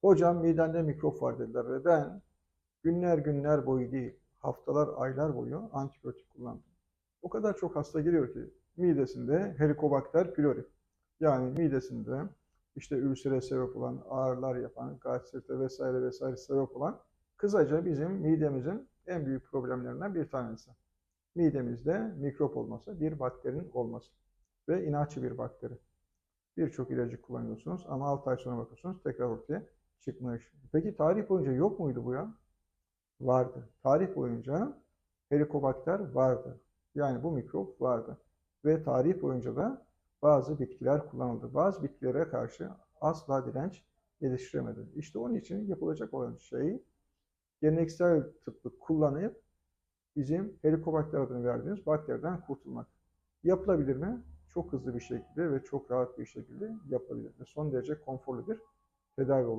Hocam midende mikrop var dediler ve ben günler günler boyu değil, haftalar, aylar boyu antibiyotik kullandım. O kadar çok hasta geliyor ki midesinde Helicobacter pylori yani midesinde işte ülsere sebep olan, ağrılar yapan, gastrite vesaire vesaire sebep olan kısaca bizim midemizin en büyük problemlerinden bir tanesi. Midemizde mikrop olması, bir bakterinin olması ve inatçı bir bakteri. Birçok ilacı kullanıyorsunuz ama 6 ay sonra bakıyorsunuz tekrar ortaya çıkmış. Peki tarih boyunca yok muydu bu ya? Vardı. Tarih boyunca Helicobacter vardı. Yani bu mikrop vardı. Ve tarih boyunca da bazı bitkiler kullanıldı. Bazı bitkilere karşı asla direnç geliştiremedi. İşte onun için yapılacak olan şey geleneksel tıbbı kullanıp bizim Helicobacter adını verdiğimiz bakteriden kurtulmak. Yapılabilir mi? Çok hızlı bir şekilde ve çok rahat bir şekilde yapılabilir. Ve son derece konforlu bir tedavi olur.